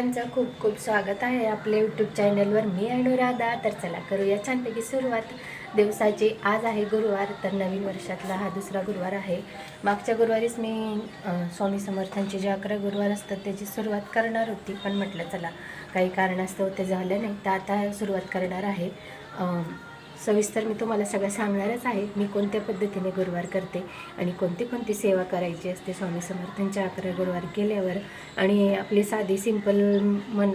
सगळ्यांचं खूप खूप स्वागत आहे आपल्या यूट्यूब चॅनलवर मी अनुराधा. तर चला करूया छानपैकी सुरुवात. दिवसाची आज आहे गुरुवार तर नवीन वर्षातला हा दुसरा गुरुवार आहे. मागच्या गुरुवारीच मी स्वामी समर्थांचे जे अकरा गुरुवार असतात त्याची सुरुवात करणार होती. पण म्हटलं चला काही कारणास्तव ते झालं नाही. तर आता सुरुवात करणार आहे. सविस्तर मी तुम्हाला सगळं सांगणारच आहे. मी कोणत्या पद्धतीने गुरुवार करते आणि कोणती कोणती सेवा करायची असते? स्वामी समर्थांच्या अकरा गुरुवार केल्यावर आणि आपली साधी सिंपल मन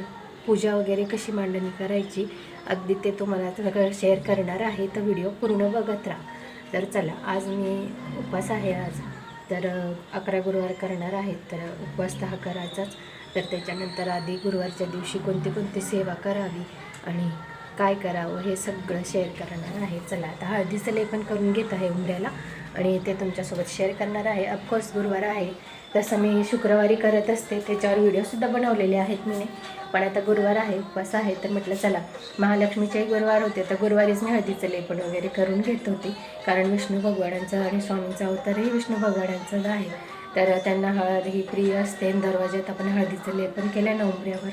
पूजा वगैरे कशी मांडणी करायची अगदी ते तुम्हाला सगळं शेअर करणार आहे. तर व्हिडिओ पूर्ण बघत राहा. तर चला आज मी उपवास आहे आज. तर अकरा गुरुवार करणार आहेत तर उपवास तर हा करायचाच. तर त्याच्यानंतर आधी गुरुवारच्या दिवशी कोणती कोणती सेवा करावी आणि काय करावं हे सगळं शेअर करणार आहे. चला आता हळदीचं लेपन करून घेत आहे उमऱ्याला. आणि ते तुमच्यासोबत शेअर करणार आहे. ऑफकोर्स गुरुवार आहे. तसं मी शुक्रवारी करत असते. त्याच्यावर व्हिडिओसुद्धा बनवलेले आहेत मी पण आता गुरुवार आहे उपवास आहे. तर म्हटलं चला महालक्ष्मीचेही गुरुवार होते. तर गुरुवारीच मी हळदीचं लेपन वगैरे करून घेत होती. कारण विष्णू भगवानांचं आणि स्वामींचा अवतारही विष्णू भगवानांचं आहे. तर त्यांना हळद ही प्रिय असते. दरवाज्यात आपण हळदीचं लेपन केलं ना उमऱ्यावर.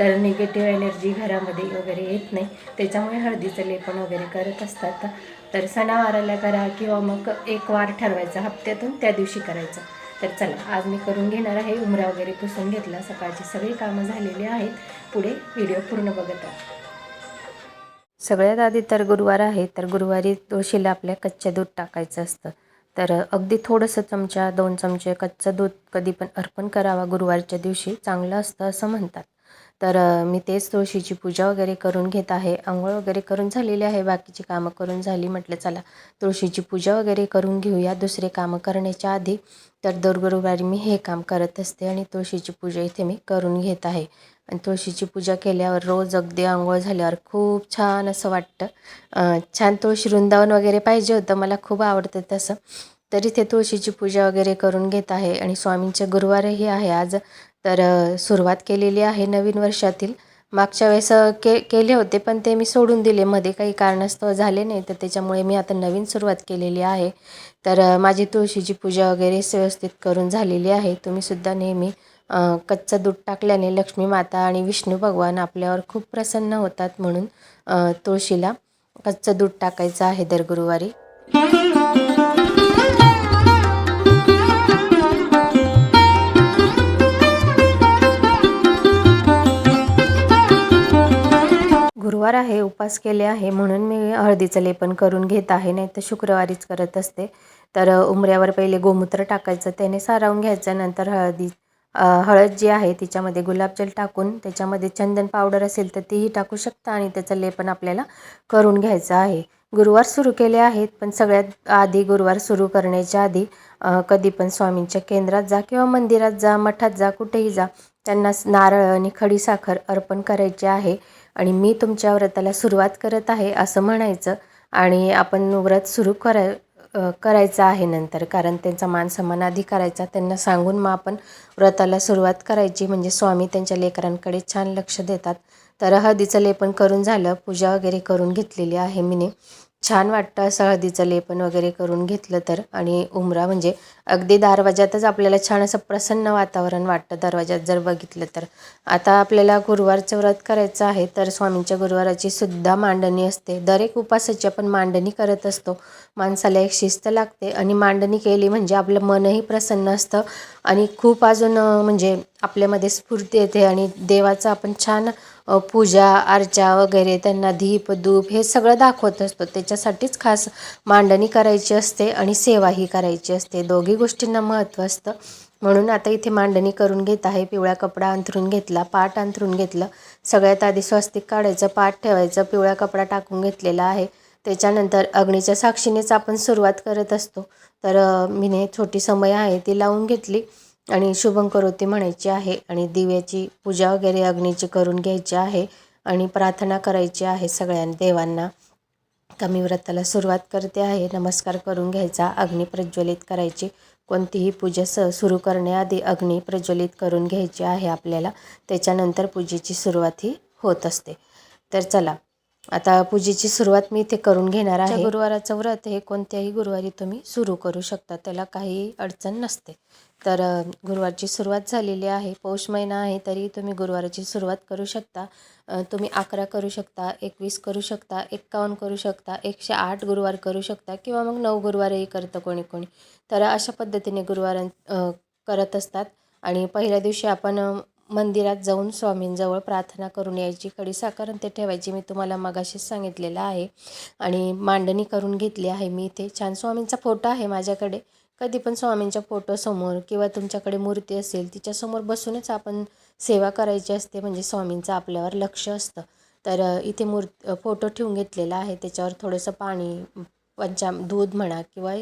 तर निगेटिव्ह एनर्जी घरामध्ये वगैरे येत नाही. त्याच्यामुळे हळदीचं लेपन वगैरे करत असतात. तर सणावाराला करा किंवा मग एक वार ठरवायचा हप्त्यातून त्या दिवशी करायचं. तर चला आज मी करून घेणार आहे उमरा वगैरे पुसून घेतला. सकाळची सगळी कामं झालेली आहेत. पुढे व्हिडिओ पूर्ण बघत राहा सगळ्यात आधी तर गुरुवार आहे. तर गुरुवारी तुळशीला आपल्या कच्चे दूध टाकायचं असतं. तर अगदी थोडंसं चमचा दोन चमचे कच्चं दूध कधी पण अर्पण करावा. गुरुवारच्या दिवशी चांगलं असतं असं म्हणतात. तर मी तेच तुळशीची पूजा वगैरे करून घेत आहे. आंघोळ वगैरे करून झालेली आहे. बाकीची कामं करून झाली म्हटलं चला तुळशीची पूजा वगैरे करून घेऊया. दुसरे कामं करण्याच्या आधी तर दर गुरुवारी मी हे काम करत असते आणि तुळशीची पूजा इथे मी करून घेत आहे. आणि तुळशीची पूजा केल्यावर रोज अगदी आंघोळ झाल्यावर खूप छान असं वाटतं. छान तुळशी वृंदावन वगैरे पाहिजे होतं. मला खूप आवडतं तसं. तर इथे तुळशीची पूजा वगैरे करून घेत आहे आणि स्वामींचे गुरुवारही आहे. आज तर सुरुवात केलेली आहे नवीन वर्षातील. मागच्या वेळेस के केले होते पण ते मी सोडून दिले. मध्ये काही कारणास्तव झाले नाही तर त्याच्यामुळे मी आता नवीन सुरुवात केलेली आहे. तर माझी तुळशीची पूजा वगैरे व्यवस्थित करून झालेली आहे. तुम्हीसुद्धा नेहमी कच्चं दूध टाकल्याने लक्ष्मी माता आणि विष्णू भगवान आपल्यावर खूप प्रसन्न होतात म्हणून तुळशीला कच्चं दूध टाकायचं आहे दर गुरुवारी. गुरुवार आहे उपास केले आहे म्हणून मी हळदीचं लेपन करून घेत आहे नाही तर शुक्रवारीच करत असते. तर उमऱ्यावर पहिले गोमूत्र टाकायचं त्याने सारावून घ्यायचं नंतर हळदी हळद जी आहे तिच्यामध्ये गुलाबजल टाकून त्याच्यामध्ये चंदन पावडर असेल तर तीही टाकू शकता आणि त्याचं लेपन आपल्याला करून घ्यायचं आहे. गुरुवार सुरू केले आहेत पण सगळ्यात आधी गुरुवार सुरू करण्याच्या आधी कधी पण स्वामींच्या केंद्रात जा किंवा मंदिरात जा मठात जा कुठेही जा त्यांना नारळ आणि खडीसाखर अर्पण करायची आहे. आणि मी तुमच्या व्रताला सुरुवात करत आहे असं म्हणायचं. आणि आपण व्रत सुरू कराय करायचं आहे नंतर. कारण त्यांचा मान सन्मान आधी करायचा. त्यांना सांगून मग आपण व्रताला सुरुवात करायची. म्हणजे स्वामी त्यांच्या लेकरांकडे छान लक्ष देतात. तर हळदीचं लेपन करून झालं. पूजा वगैरे करून घेतलेली आहे मीने. छान वाटतं असं हळदीचं लेपन वगैरे करून घेतलं तर. आणि उमरा म्हणजे अगदी दरवाजातच आपल्याला छान असं प्रसन्न वातावरण वाटतं दरवाजात जर बघितलं तर. आता आपल्याला गुरुवारचं व्रत करायचं आहे तर स्वामींच्या गुरुवाराची सुद्धा मांडणी असते. दरेक उपासाची आपण मांडणी करत असतो. माणसाला एक शिस्त लागते आणि मांडणी केली म्हणजे आपलं मनही प्रसन्न असतं. आणि खूप अजून म्हणजे आपल्यामध्ये स्फूर्ती येते आणि देवाचं आपण छान पूजा अर्चा वगैरे त्यांना दीप धूप हे सगळं दाखवत असतो. त्याच्यासाठीच खास मांडणी करायची असते आणि सेवाही करायची असते. दोघी गोष्टींना महत्त्व असतं. म्हणून आता इथे मांडणी करून घेत आहे. पिवळा कपडा अंथरून घेतला पाट अंथरून घेतलं. सगळ्यात आधी स्वस्तिक काढायचं पाट ठेवायचं पिवळा कपडा टाकून घेतलेला आहे. त्याच्यानंतर अग्नीच्या साक्षीनेच आपण सुरुवात करत असतो. तर मीने छोटी समय आहे ती लावून घेतली. आणि शुभं करोती म्हणायची आहे आणि दिव्याची पूजा वगैरे अग्नीची करून घ्यायची आहे आणि प्रार्थना करायची आहे सगळ्या देवांना. कमी व्रताला सुरुवात करते आहे. नमस्कार करून घ्यायचा अग्नी प्रज्वलित करायची. कोणतीही पूजा स सुरू करण्याआधी अग्नी प्रज्वलित करून घ्यायची आहे आपल्याला. त्याच्यानंतर पूजेची सुरुवात ही होत असते. तर चला आता पूजेची सुरुवात मी इथे करून घेणार आहे. गुरुवाराचं व्रत हे कोणत्याही गुरुवारी तुम्ही सुरू करू शकता. त्याला काही अडचण नसते. तर गुरुवारची सुरुवात झालेली आहे. पौष महिना आहे तरी तुम्ही गुरुवाराची सुरुवात करू शकता. तुम्ही अकरा करू शकता एकवीस करू शकता एक्कावन्न करू शकता एकशे आठ गुरुवार करू शकता किंवा मग नऊ गुरुवारही करतं कोणी कोणी. तर अशा पद्धतीने गुरुवार करत असतात. आणि पहिल्या दिवशी आपण मंदिरात जाऊन स्वामींजवळ प्रार्थना करून यायची खडीसाखर आणि ते ठेवायची. मी तुम्हाला मगाशीच सांगितलेलं आहे. आणि मांडणी करून घेतली आहे मी इथे. छान स्वामींचा फोटो आहे माझ्याकडे. कधी पण स्वामींच्या फोटोसमोर किंवा तुमच्याकडे मूर्ती असेल तिच्यासमोर बसूनच आपण सेवा करायची असते म्हणजे स्वामींचं आपल्यावर लक्ष असतं. तर इथे मूर् फोटो ठेवून घेतलेला आहे. त्याच्यावर थोडंसं पाणी पंचाम दूध म्हणा किंवा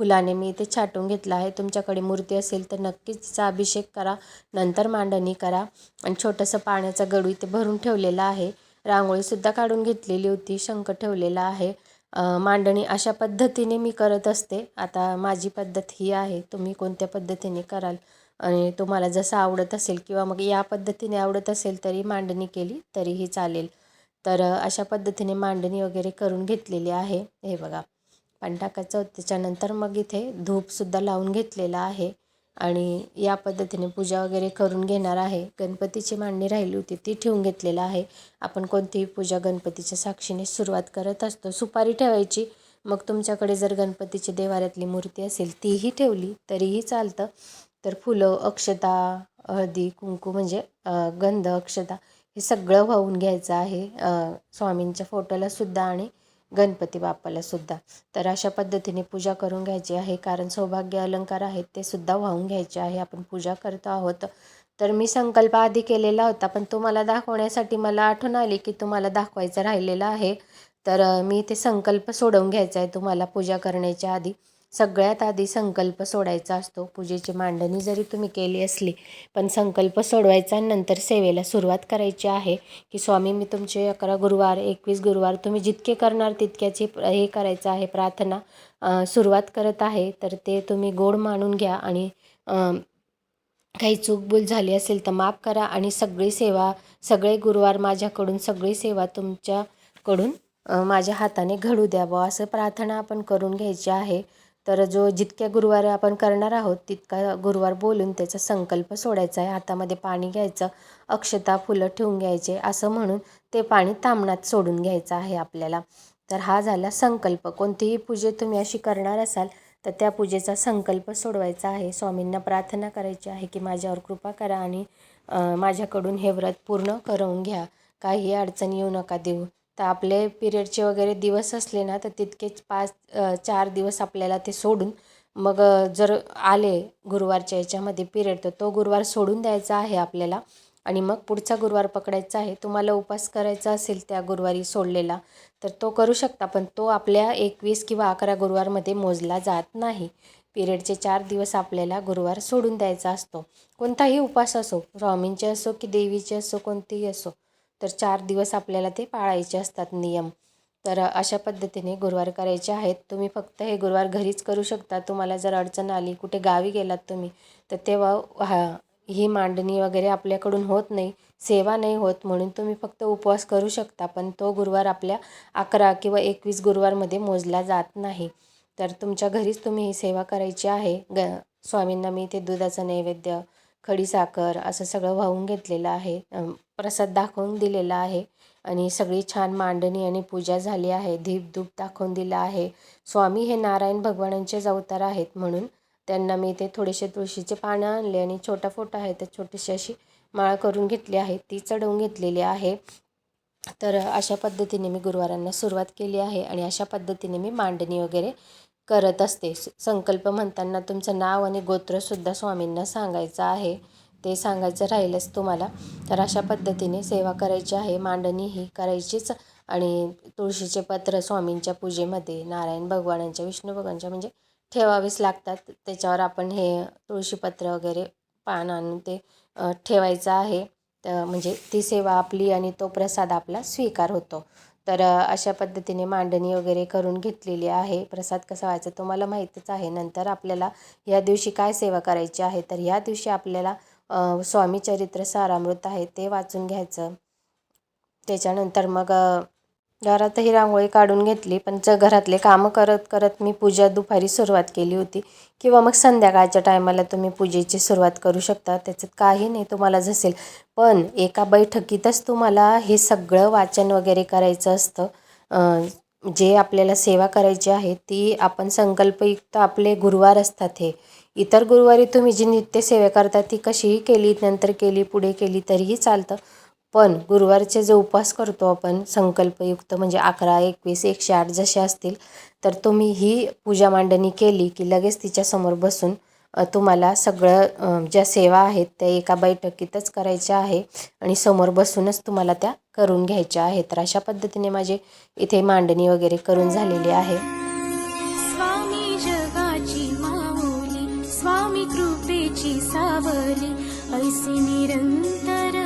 फुलाने मी इथे छाटून घेतला आहे. तुमच्याकडे मूर्ती असेल तर नक्कीच तिचा अभिषेक करा नंतर मांडणी करा. आणि छोटंसं पाण्याचा गडू इथे भरून ठेवलेला आहे. रांगोळीसुद्धा काढून घेतलेली होती शंख ठेवलेला आहे. मांडणी अशा पद्धतीने मी करत असते. आता माझी पद्धत ही आहे तुम्ही कोणत्या पद्धतीने कराल आणि तुम्हाला जसं आवडत असेल किंवा मग या पद्धतीने आवडत असेल तरी मांडणी केली तरीही चालेल. तर अशा पद्धतीने मांडणी वगैरे करून घेतलेली आहे. हे बघा. पाणी टाकायचं त्याच्यानंतर मग इथे धूपसुद्धा लावून घेतलेला आहे. आणि या पद्धतीने पूजा वगैरे करून घेणार आहे. गणपतीची मांडणी राहिली होती ती ठेवून घेतलेलं आहे. आपण कोणतीही पूजा गणपतीच्या साक्षीने सुरुवात करत असतो सुपारी ठेवायची. मग तुमच्याकडे जर गणपतीची देवाऱ्यातली मूर्ती असेल तीही ठेवली तरीही चालतं. तर फुलं अक्षता हळदी कुंकू म्हणजे गंध अक्षता हे सगळं वाहून घ्यायचं आहे. स्वामींच्या फोटोला सुद्धा आणि गणपती बाप्पाला सुद्धा. तर अशा पद्धतीने पूजा करून घ्यायची आहे. कारण सौभाग्य अलंकार आहेत ते सुद्धा वाहून घ्यायचे आहे. आपण पूजा करतो आहोत. तर मी संकल्प आधी केलेला होता. पण तुम्हाला दाखवण्यासाठी मला आठवण आली की तुम्हाला दाखवायचं राहिलेलं आहे. तर मी ते संकल्प सोडवून घ्यायचा आहे तुम्हाला पूजा करण्याच्या आधी. सगळ्यात आधी संकल्प सोडायचा असतो. पूजेची मांडणी जरी तुम्ही केली असली पण संकल्प सोडवायचा नंतर सेवेला सुरुवात करायची आहे की स्वामी मी तुमचे अकरा गुरुवार एकवीस गुरुवार तुम्ही जितके करणार तितक्याची हे करायचं आहे प्रार्थना सुरुवात करत आहे. तर ते तुम्ही गोड मानून घ्या आणि काही चूकभूल झाली असेल तर माफ करा आणि सगळी सेवा सगळे गुरुवार माझ्याकडून सगळी सेवा तुमच्याकडून माझ्या हाताने घडू द्यावं असं प्रार्थना आपण करून घ्यायची आहे. तर जो जितक्या गुरुवार आपण करणार आहोत तितका गुरुवार बोलून त्याचा संकल्प सोडायचा आहे. हातामध्ये पाणी घ्यायचं अक्षता फुलं ठेवून घ्यायचे असं म्हणून ते पाणी तामणात सोडून घ्यायचं आहे आपल्याला. तर हा झाला संकल्प. कोणतीही पूजे तुम्ही अशी करणार असाल तर त्या पूजेचा संकल्प सोडवायचा आहे. स्वामींना प्रार्थना करायची आहे की माझ्यावर कृपा करा आणि माझ्याकडून हे व्रत पूर्ण करवून घ्या. काही अडचण येऊ नका देऊ. तर आपले पिरियडचे वगैरे दिवस असले ना तर तितकेच पाच चार दिवस आपल्याला ते सोडून मग जर आले गुरुवारच्या याच्यामध्ये पिरियड तर तो गुरुवार सोडून द्यायचा आहे आपल्याला. आणि मग पुढचा गुरुवार पकडायचा आहे. तुम्हाला उपास करायचा असेल त्या गुरुवारी सोडलेला तर तो करू शकता पण तो आपल्या एकवीस किंवा अकरा गुरुवारमध्ये मोजला जात नाही. पिरियडचे चार दिवस आपल्याला गुरुवार सोडून द्यायचा असतो. कोणताही उपास असो स्वामींचे असो की देवीचे असो कोणतेही असो तर चार दिवस आपल्याला ते पाळायचे असतात नियम. तर अशा पद्धतीने गुरुवार करायचे आहेत. तुम्ही फक्त हे गुरुवार घरीच करू शकता. तुम्हाला जर अडचण आली कुठे गावी गेलात तुम्ही तर तेव्हा हा ही मांडणी वगैरे आपल्याकडून होत नाही. सेवा नाही होत म्हणून तुम्ही फक्त उपवास करू शकता पण तो गुरुवार आपल्या अकरा किंवा एकवीस गुरुवारमध्ये मोजला जात नाही. तर तुमच्या घरीच तुम्ही ही सेवा करायची आहे. ग स्वामींना मी इथे दुधाचं नैवेद्य खडीसाखर असं सगळं वाहून घेतलेलं आहे. प्रसाद दाखवून दिलेला आहे. आणि सगळी छान मांडणी आणि पूजा झाली आहे. धीपधूप दाखवून दिला आहे. स्वामी हे नारायण भगवानांचेच अवतार आहेत म्हणून त्यांना मी ते थोडेसे तुळशीचे पानं आणले आणि छोटा फोटो आहे तर छोटीशी अशी माळ करून घेतली आहे. ती चढवून घेतलेली आहे. तर अशा पद्धतीने मी गुरुवारांना सुरुवात केली आहे आणि अशा पद्धतीने मी मांडणी वगैरे करत असते. स- संकल्प म्हणताना तुमचं नाव आणि गोत्रसुद्धा स्वामींना सांगायचं आहे. ते सांगायचं राहिलंच तुम्हाला. तर अशा पद्धतीने सेवा करायची आहे. मांडणी ही करायचीच आणि तुळशीचे पत्र स्वामींच्या पूजेमध्ये नारायण भगवानांच्या विष्णू भगवानच्या म्हणजे ठेवावीच लागतात. त्याच्यावर आपण हे तुळशीपत्र वगैरे पान आणून ते ठेवायचं आहे. तर म्हणजे ती सेवा आपली आणि तो प्रसाद आपला स्वीकार होतो. तर अशा पद्धतीने मांडणी वगैरे करून घेतलेली आहे. प्रसाद कसा व्हायचा तुम्हाला माहीतच आहे. नंतर आपल्याला या दिवशी काय सेवा करायची आहे तर या दिवशी आपल्याला स्वामी चरित्र सारामृत आहे ते वाचून घ्यायचं. त्याच्यानंतर मग दारातही रांगोळी काढून घेतली पण ज घरातले कामं करत करत मी पूजा दुपारी सुरुवात केली होती. किंवा मग संध्याकाळच्या टायमाला तुम्ही पूजेची सुरुवात करू शकता त्याच्यात काही नाही तुम्हाला जसेल. पण एका बैठकीतच तुम्हाला हे सगळं वाचन वगैरे करायचं असतं. जे आपल्याला सेवा करायची आहे ती आपण संकल्पयुक्त आपले गुरुवार असतात हे. इतर गुरुवारी तुम्ही जी नित्यसेवा करता ती कशीही केली नंतर केली पुढे केली तरीही चालतं. पण गुरुवारचे जे उपवास करतो आपण संकल्पयुक्त म्हणजे अकरा एकवीस एकशे आठ जसे असतील तर तुम्ही ही पूजा मांडणी केली की लगेच तिच्यासमोर बसून तुम्हाला सगळं ज्या सेवा आहेत त्या एका बैठकीतच करायच्या आहे आणि समोर बसूनच तुम्हाला त्या करून घ्यायच्या आहेत. तर अशा पद्धतीने माझे इथे मांडणी वगैरे करून झालेली आहे. स्वामी जगाची माऊली स्वामी कृपेची सावली ऐसी निरंतर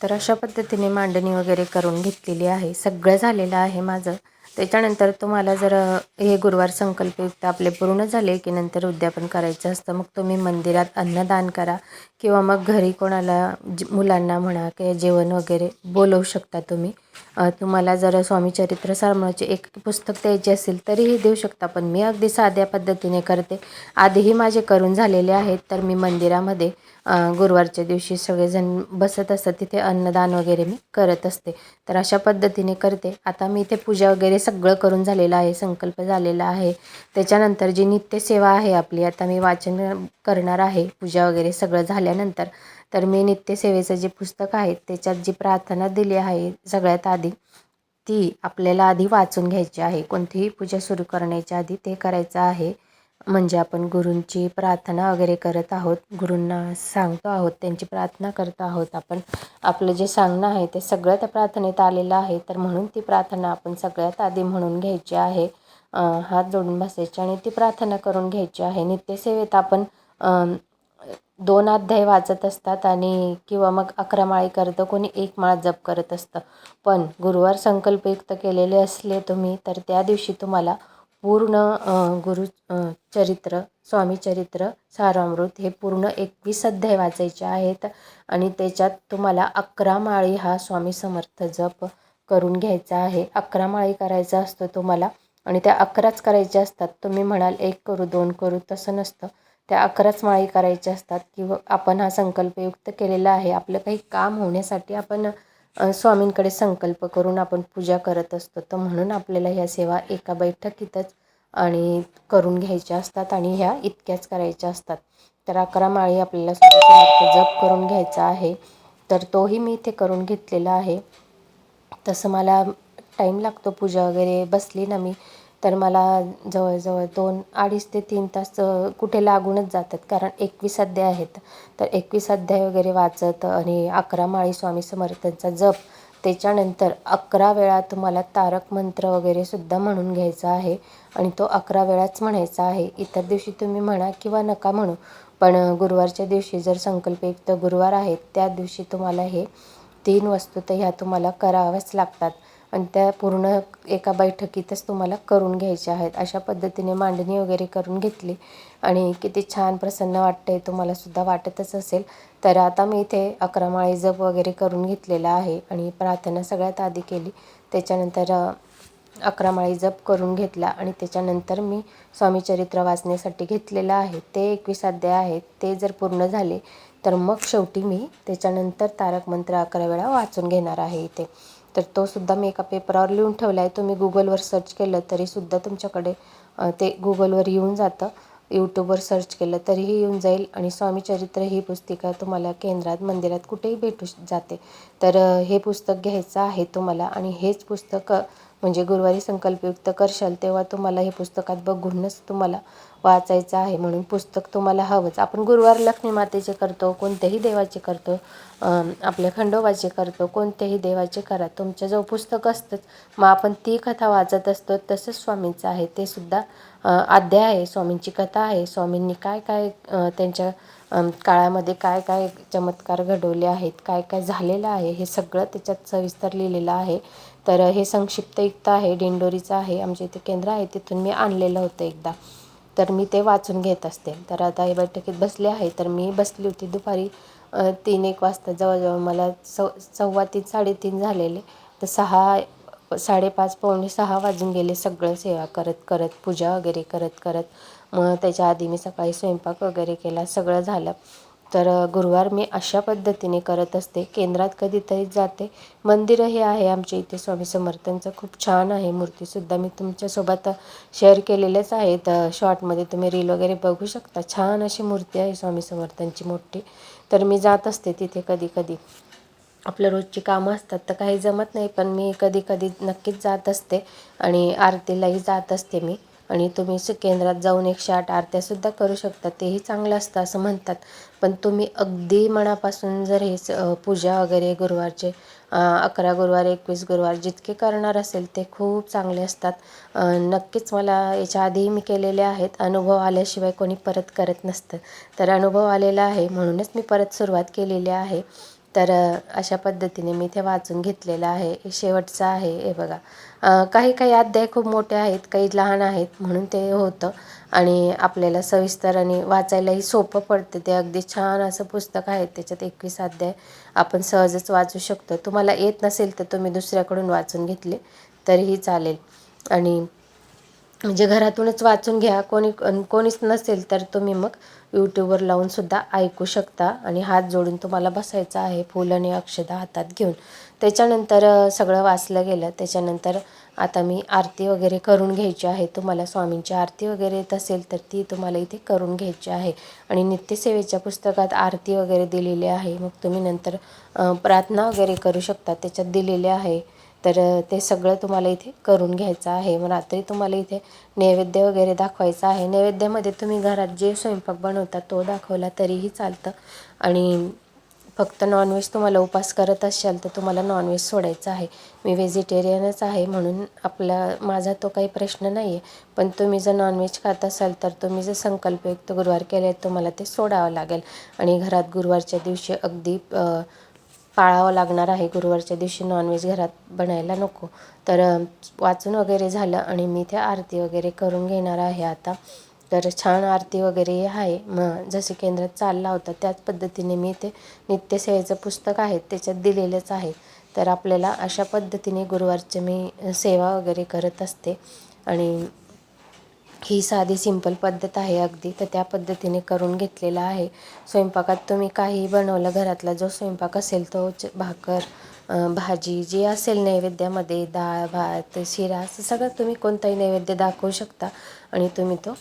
तर अशा पद्धतीने मांडणी वगैरे करून घेतलेली आहे. सगळं झालेलं आहे माझं. त्याच्यानंतर तुम्हाला जर हे गुरुवार संकल्पयुक्त आपले पूर्ण झाले की नंतर उद्यापन करायचं असतं मग तुम्ही मंदिरात अन्नदान करा किंवा मग घरी कोणाला ज मुलांना म्हणा किंवा जेवण वगैरे बोलवू शकता तुम्ही. तुम्हाला जर स्वामी चरित्र सारमळाचे एक पुस्तक द्यायचे असेल तरीही देऊ शकता पण मी अगदी साध्या पद्धतीने करते. आधीही माझे करून झालेले आहेत तर मी मंदिरामध्ये गुरुवारच्या दिवशी सगळेजण बसत असतात तिथे अन्नदान वगैरे मी करत असते. तर अशा पद्धतीने करते. आता मी इथे पूजा वगैरे सगळं करून झालेलं आहे संकल्प झालेला आहे. त्याच्यानंतर जी नित्यसेवा आहे आपली आता मी वाचन करणार आहे पूजा वगैरे सगळं झाल्यानंतर. तर मी नित्यसेवेचं जे पुस्तक आहे त्याच्यात जी प्रार्थना दिली आहे सगळ्यात आधी ती आपल्याला आधी वाचून घ्यायची आहे. कोणतीही पूजा सुरू करण्याच्या आधी ते करायचं आहे. म्हणजे आपण गुरूंची प्रार्थना वगैरे करत आहोत गुरूंना सांगतो आहोत त्यांची प्रार्थना करतो आहोत आपण. आपलं जे सांगणं आहे ते सगळं त्या प्रार्थनेत आलेलं आहे तर म्हणून ती प्रार्थना आपण सगळ्यात आधी म्हणून घ्यायची आहे. हात जोडून बसायची आणि ती प्रार्थना करून घ्यायची आहे. नित्यसेवेत आपण दोन अध्याय वाचत असतात आणि किंवा मग अकरा माळी करतं कोणी एक माळ जप करत असतं. पण गुरुवार संकल्पयुक्त केलेले असले तुम्ही तर त्या दिवशी तुम्हाला पूर्ण गुरु चरित्र स्वामी चरित्र सारामृत हे पूर्ण एकवीस अध्याय वाचायचे आहेत आणि त्याच्यात तुम्हाला अकरा माळी हा स्वामी समर्थ जप करून घ्यायचा आहे. अकरा माळी करायचा असतो तुम्हाला आणि त्या अकराच करायच्या असतात. तुम्ही म्हणाल एक करू दोन करू तसं नसतं. त्या अकराच माळी करायच्या असतात. किंवा आपण हा संकल्पयुक्त केलेला आहे. आपलं काही काम होण्यासाठी आपण स्वामींकडे संकल्प करून आपण पूजा करत असतो. तर म्हणून आपल्याला ह्या सेवा एका बैठकीतच आणि करून घ्यायच्या असतात आणि ह्या इतक्याच करायच्या असतात. तर अकरा माळी आपल्याला जप करून घ्यायचा आहे. तर तोही मी इथे करून घेतलेला आहे. तसं मला टाईम लागतो पूजा वगैरे. बसली ना मी. तर मला जवळजवळ दोन अडीच ते तीन तास कुठे लागूनच जातात. कारण एकवीस अध्याय आहेत. तर एकवीस अध्याय वगैरे वाचत आणि अकरा माळी स्वामी समर्थांचा जप त्याच्यानंतर अकरा वेळा तुम्हाला तारक मंत्र वगैरे सुद्धा म्हणून घ्यायचा आहे. आणि तो अकरा वेळाच म्हणायचा आहे. इतर दिवशी तुम्ही म्हणा किंवा नका म्हणू. पण गुरुवारच्या दिवशी जर संकल्पयुक्त गुरुवार आहेत त्या दिवशी तुम्हाला हे तीन वस्तू तर ह्या तुम्हाला कराव्याच लागतात. आणि त्या पूर्ण एका बैठकीतच तुम्हाला करून घ्यायच्या आहेत. अशा पद्धतीने मांडणी वगैरे करून घेतली. आणि किती छान प्रसन्न वाटते तुम्हाला सुद्धा वाटतच असेल. तर आता मी इथे अकरा माळी जप वगैरे करून घेतलेला आहे आणि प्रार्थना सगळ्यात आधी केली. त्याच्यानंतर अकरा माळी जप करून घेतला आणि त्याच्यानंतर मी स्वामीचरित्र वाचण्यासाठी घेतलेलं आहे. ते एकवीस अध्याय आहेत. ते जर पूर्ण झाले तर मग शेवटी मी त्याच्यानंतर तारक मंत्र अकरा वेळा वाचून घेणार आहे इथे. तर तोसुद्धा मी एका पेपरावर लिहून ठेवला आहे तुम्ही गुगलवर सर्च केलं तरीसुद्धा तुमच्याकडे ते गुगलवर येऊन जातं. यूट्यूबवर सर्च केलं तरीही येऊन जाईल. आणि स्वामीचरित्र ही पुस्तिका तुम्हाला केंद्रात मंदिरात कुठेही भेटू जाते. तर हे पुस्तक घ्यायचं आहे तुम्हाला. आणि हेच पुस्तक म्हणजे गुरुवारी संकल्पयुक्त करशाल तेव्हा तुम्हाला हे पुस्तकात बघूनच तुम्हाला वाचायचं आहे म्हणून पुस्तक तुम्हाला हवंच. आपण गुरुवार लक्ष्मी मातेचे करतो कोणत्याही देवाचे करतो आपल्या खंडोबाचे करतो कोणत्याही देवाचे करा. तुमच्या जो पुस्तक असतंच मग आपण ती कथा वाचत असतो तसंच स्वामींचं आहे. ते सुद्धा अध्याय आहे स्वामींची कथा आहे स्वामींनी काय काय त्यांच्या काळामध्ये काय काय चमत्कार घडवले आहेत काय काय झालेलं आहे हे सगळं त्याच्यात सविस्तर लिहिलेलं आहे. तर हे संक्षिप्त युक्त आहे दिंडोरीचं आहे आमच्या इथे केंद्र आहे तिथून मी आणलेलं होतं एकदा. तर मी ते वाचून घेत असते. तर आता हे बैठकीत बसले आहे तर मी बसली होती दुपारी तीन एक वाजता जवळजवळ मला सव सव्वा तीन साडेतीन झालेले. तर सहा साडेपाच पावणे सहा वाजून गेले सगळं सेवा करत करत पूजा वगैरे करत करत. मग त्याच्या आधी मी सकाळी स्वयंपाक वगैरे केला सगळं झालं. तर गुरुवार मी अशा पद्धतीने करत असते. केंद्रात कधीतरी जाते. मंदिर हे आहे आमच्या इथे स्वामी समर्थांचं. खूप छान आहे मूर्तीसुद्धा मी तुमच्यासोबत शेअर केलेलेच आहेत अ, शॉर्टमध्ये तुम्ही रील वगैरे बघू शकता. छान अशी मूर्ती आहे स्वामी समर्थांची मोठी. तर मी जात असते तिथे कधी कधी. आपलं रोजची कामं असतात तर काही जमत नाही पण मी कधी कधी नक्कीच जात असते आणि आरतीलाही जात असते मी. आणि तुम्ही केंद्रात जाऊन एकशे आठ आरत्यासुद्धा करू शकता तेही चांगलं असतं असं म्हणतात. पण तुम्ही अगदी मनापासून जर हे पूजा वगैरे गुरुवारचे अकरा गुरुवार एकवीस गुरुवार जितके करणार असेल ते खूप चांगले असतात. नक्कीच मला याच्या आधीही मी केलेले आहेत. अनुभव आल्याशिवाय कोणी परत करत नसतं. तर अनुभव आलेला आहे म्हणूनच मी परत सुरुवात केलेली आहे. तर अशा पद्धतीने मी ते वाचून घेतलेलं आहे. हे शेवटचं आहे हे बघा. काही काही अध्याय खूप मोठे आहेत काही लहान आहेत म्हणून ते होतं. आणि आपल्याला सविस्तर आणि वाचायलाही सोपं पडतं. ते अगदी छान असं पुस्तक आहे. त्याच्यात एकवीस अध्याय आपण सहजच वाचू शकतो. तुम्हाला येत नसेल तर तुम्ही दुसऱ्याकडून वाचून घेतले तरीही चालेल. आणि म्हणजे घरातूनच वाचून घ्या. कोणी कोणीच नसेल तर तुम्ही मग यूट्यूबवर लावून सुद्धा ऐकू शकता. आणि हात जोडून तुम्हाला बसायचं आहे. फुलं आणि अक्षदा हातात घेऊन. त्याच्यानंतर सगळं वाचलं गेलं. त्याच्यानंतर आता मी आरती वगैरे करून घ्यायची आहे. तुम्हाला स्वामींची आरती वगैरे येत असेल तर ती तुम्हाला इथे करून घ्यायची आहे. आणि नित्यसेवेच्या पुस्तकात आरती वगैरे दिलेली आहे. मग तुम्ही नंतर प्रार्थना वगैरे करू शकता. त्याच्यात दिलेले आहे. तर ते सगळं तुम्हाला इथे करून घ्यायचं आहे. मग रात्री तुम्हाला इथे नैवेद्य वगैरे दाखवायचा आहे. नैवेद्यामध्ये तुम्ही घरात जे स्वयंपाक बनवता तो दाखवला तरीही चालतं. आणि फक्त नॉनव्हेज तुम्हाला उपास करत असाल तर तुम्हाला नॉनव्हेज सोडायचं आहे. मी व्हेजिटेरियनच आहे म्हणून आपला माझा तो काही प्रश्न नाही आहे पण तुम्ही जर नॉनव्हेज खात असाल तर तुम्ही जर संकल्पयुक्त गुरुवार केले तुम्हाला ते सोडावं लागेल. आणि घरात गुरुवारच्या दिवशी अगदी पाळावं लागणार आहे. गुरुवारच्या दिवशी नॉनव्हेज घरात बनायला नको. तर वाचून वगैरे झालं आणि मी ते आरती वगैरे करून घेणार आहे आता. तर छान आरती वगैरे आहे. मग जसे केंद्रात चालला होता त्याच पद्धतीने मी ते नित्यसेवेचं पुस्तक आहे त्याच्यात दिलेलंच आहे. तर आपल्याला अशा पद्धतीने गुरुवारचे मी सेवा वगैरे करत असते. आणि ही साधी सिंपल पद्धत आहे अगदी. तर त्या पद्धतीने करून घेतलेला आहे. स्वयंपाकात तुम्ही काहीही बनवलं घरातला जो स्वयंपाक असेल तो भाकर भाजी जी असेल नैवेद्यामध्ये डाळ भात शिरा असं सगळं तुम्ही कोणताही नैवेद्य दाखवू शकता आणि तुम्ही तो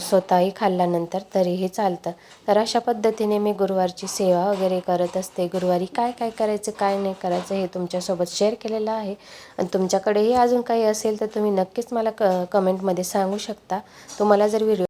स्वतःही खाल्ल्यानंतर तरीही चालतं. तर अशा पद्धतीने मी गुरुवारची सेवा वगैरे करत असते. गुरुवारी काय काय करायचं काय नाही करायचं हे तुमच्यासोबत शेअर केलेलं आहे. आणि तुमच्याकडेही अजून काही असेल तर तुम्ही नक्कीच मला क कमेंटमध्ये सांगू शकता. तुम्हाला जर व्हिडिओ